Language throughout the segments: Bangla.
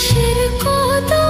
আকাশের কদম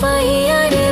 bay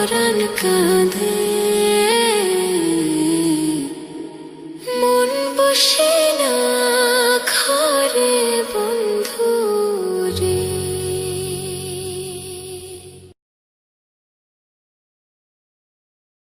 মরণ কাঁধে